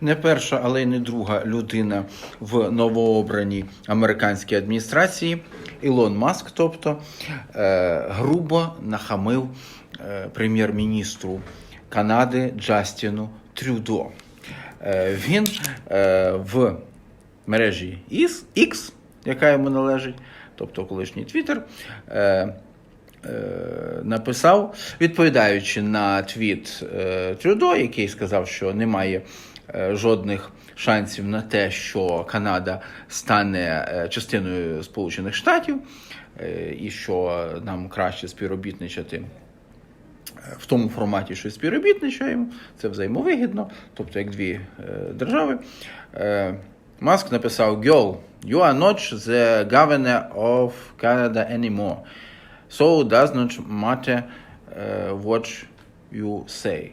не перша, але й не друга людина в новообраній американській адміністрації. Ілон Маск, тобто, е, грубо нахамив е, прем'єр-міністру Канади Джастіну Трюдо. Е, Він в мережі X, яка йому належить, тобто колишній Твіттер, написав, відповідаючи на твіт Трюдо, який сказав, що немає жодних шансів на те, що Канада стане е, частиною Сполучених Штатів, е, і що нам краще співробітничати в тому форматі, що співробітничаємо, це взаємовигідно, тобто як дві е, держави. Е, Маск написав: Girl, you are not the governor of Canada anymore. So does not matter what you say.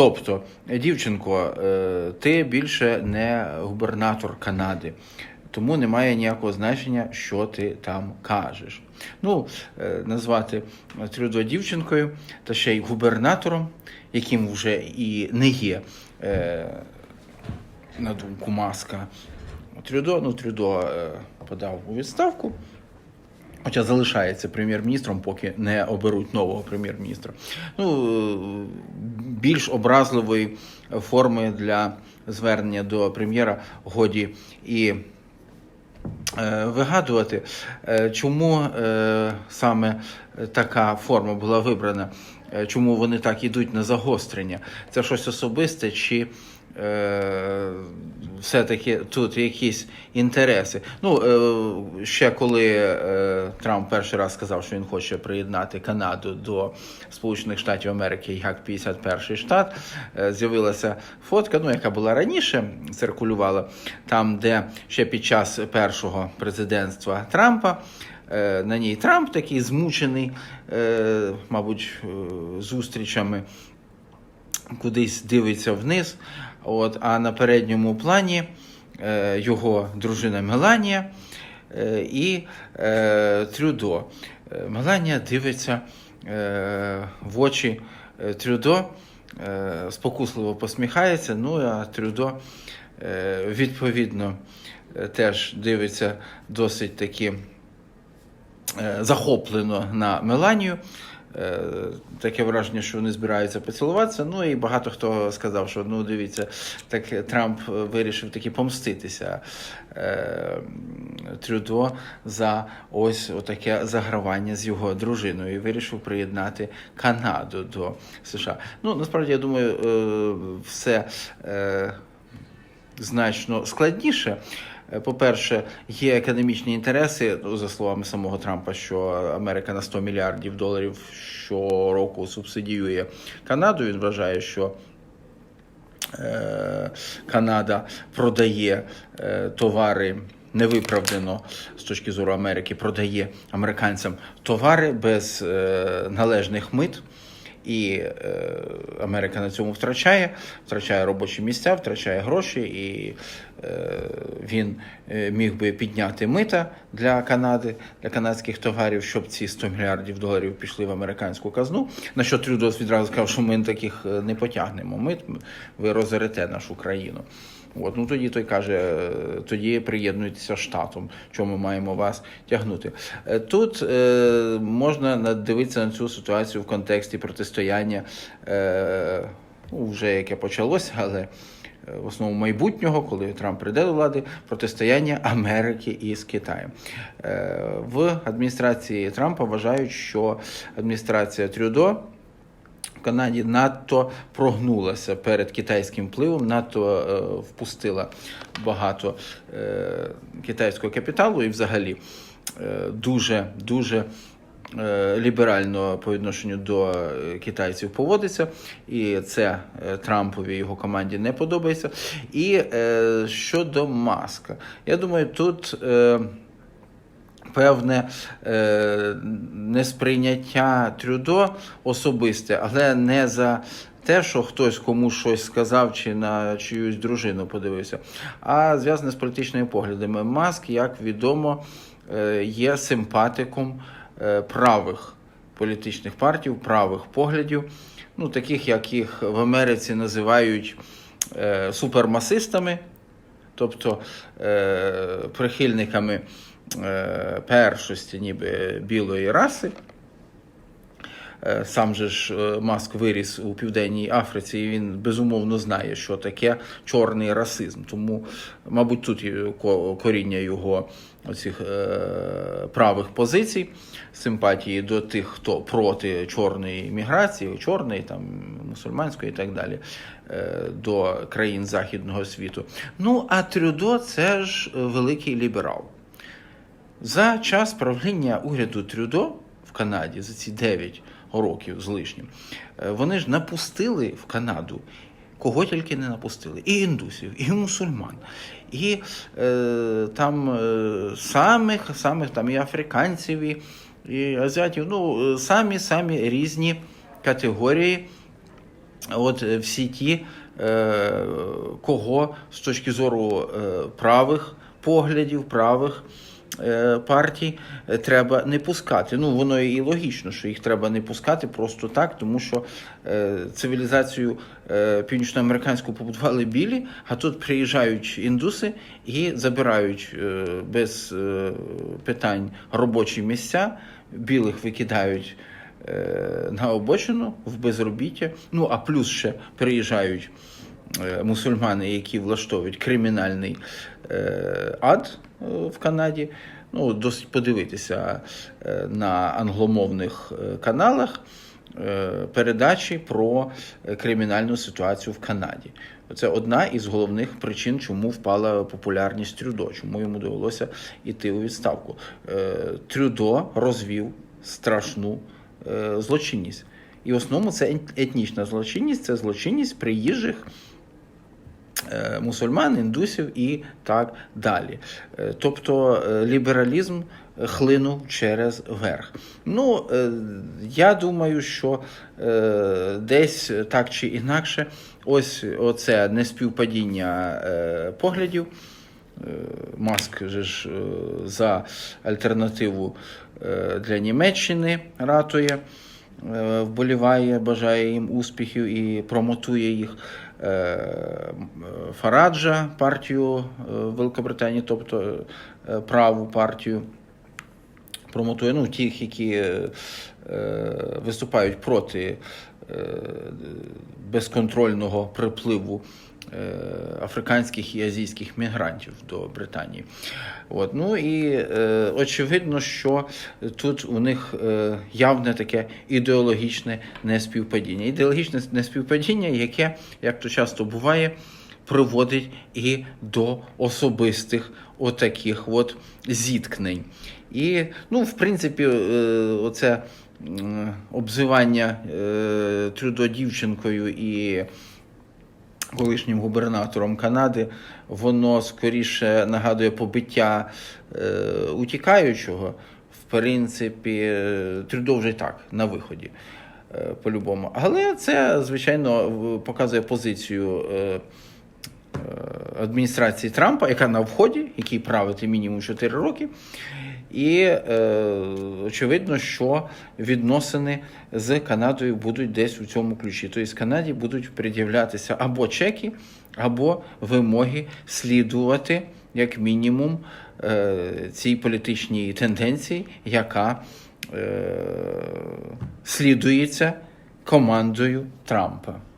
Тобто, дівчинко, е, ти більше не губернатор Канади, тому немає ніякого значення, що ти там кажеш. Ну, е, назвати Трюдо дівчинкою та ще й губернатором, яким вже і не є, е, на думку Маска. Трюдо, ну, Трюдо подав у відставку. Хоча залишається прем'єр-міністром, поки не оберуть нового прем'єр-міністра. Ну, більш образливої форми для звернення до прем'єра годі і е, вигадувати, Е, чому е, саме така форма була вибрана, чому вони так ідуть на загострення. Це щось особисте чи все-таки тут якісь інтереси. Ну, е, ще коли е, Трамп перший раз сказав, що він хоче приєднати Канаду до Сполучених Штатів Америки як 51-й штат, е, з'явилася фотка, ну, яка була раніше, циркулювала, там, де ще під час першого президентства Трампа. е, На ній Трамп такий змучений, е, мабуть, е, зустрічами кудись дивиться вниз. От, а на передньому плані е, його дружина Меланія е, і е, Трюдо. Е, Меланія дивиться е, в очі е, Трюдо, е, спокусливо посміхається. Ну а Трюдо е, відповідно е, теж дивиться досить таки захоплено на Меланію. Е, Таке враження, що вони збираються поцілуватися. Ну і багато хто сказав, що ну дивіться, так Трамп вирішив таки помститися е, Трюдо за ось таке загравання з його дружиною і вирішив приєднати Канаду до США. Ну насправді я думаю, е, все. Е, значно складніше. Е, По-перше, є економічні інтереси, ну, за словами самого Трампа, що Америка на 100 мільярдів доларів щороку субсидіює Канаду. Він вважає, що е, Канада продає е, товари. Невиправдано з точки зору Америки продає американцям товари без е, належних мит. І е, Америка на цьому втрачає, втрачає робочі місця, втрачає гроші, і е, він е, міг би підняти мита для Канади, для канадських товарів, щоб ці 100 мільярдів доларів пішли в американську казну. На що Трюдос відразу сказав, що ми таких не потягнемо. Мит ви розорите нашу країну. От, ну тоді той каже, е, тоді приєднуйтеся штатом, чому маємо вас тягнути. Е, Тут е, можна надивитися на цю ситуацію в контексті протистояння, е, ну, вже яке почалося, але е, в основному майбутнього, коли Трамп прийде до влади, протистояння Америки із Китаєм. Е, В адміністрації Трампа вважають, що адміністрація Трюдо. Канаді надто прогнулася перед китайським впливом, надто е, впустила багато е, китайського капіталу і взагалі е, дуже дуже е, ліберально по відношенню до китайців поводиться, і це е, Трампові його команді не подобається. І е, щодо маска, я думаю, тут. Певне е, несприйняття Трюдо особисте, але не за те, що хтось комусь щось сказав чи на чиюсь дружину подивився, а зв'язане з політичними поглядами. Маск, як відомо, е, є симпатиком е, правих політичних партій, правих поглядів, ну таких, як їх в Америці називають е, супермасистами, тобто прихильниками першості ніби білої раси. Е, Сам же ж е, Маск виріс у Південній Африці, і він безумовно знає, що таке чорний расизм. Тому, мабуть, тут коріння його оцих е, правих позицій, симпатії до тих, хто проти чорної міграції, чорної, там, мусульманської і так далі, е, до країн Західного світу. Ну, а Трюдо це ж е, великий ліберал. За час правління уряду Трюдо в Канаді за ці 9 років з лишнім, е, вони ж напустили в Канаду. Кого тільки не напустили, і індусів, і мусульман, і е, там е, самих, самих там і африканців, і, і азіатів. Ну, е, самі самі різні категорії. От е, всі ті, е, кого з точки зору е, правих поглядів, правих партій е, треба не пускати. Ну, воно і логічно, що їх треба не пускати просто так, тому що е, цивілізацію е, північноамериканську побудували білі, а тут приїжджають індуси і забирають е, без е, питань робочі місця, білих викидають е, на обочину в безробіття. Ну а плюс ще приїжджають е, мусульмани, які влаштовують кримінальний е, ад е, в Канаді. Ну, досить подивитися е, на англомовних е, каналах е, передачі про е, кримінальну ситуацію в Канаді. Це одна із головних причин, чому впала популярність Трюдо, чому йому довелося йти у відставку. Е, Трюдо розвів страшну е, злочинність. І в основному це етнічна злочинність, це злочинність приїжджих е, мусульман, індусів і так далі. Е, Тобто е, лібералізм хлинув через верх. Ну, е, я думаю, що е, десь так чи інакше, ось оце неспівпадіння е, поглядів. Е, Маск же ж е, за альтернативу е, для Німеччини ратує, е, вболіває, бажає їм успіхів і промотує їх. Е, Фараджа партію е, Великобританії, тобто е, праву партію промотує ну, тих, які виступають проти безконтрольного припливу африканських і азійських мігрантів до Британії. От, ну і е, очевидно, що тут у них е, явне таке ідеологічне неспівпадіння. Ідеологічне неспівпадіння, яке, як то часто буває, приводить і до особистих отаких от зіткнень. І, ну, в принципі, е, оце обзивання е, Трюдо дівчинкою і колишнім губернатором Канади, воно скоріше нагадує побиття е, утікаючого. В принципі, е, Трюдо вже й так на виході. е, По-любому. Але це, звичайно, показує позицію е, е, адміністрації Трампа, яка на вході, який правити мінімум 4 роки. І е, очевидно, що відносини з Канадою будуть десь у цьому ключі. Тобто Канаді будуть пред'являтися або чеки, або вимоги слідувати як мінімум е, цій політичній тенденції, яка е, слідується командою Трампа.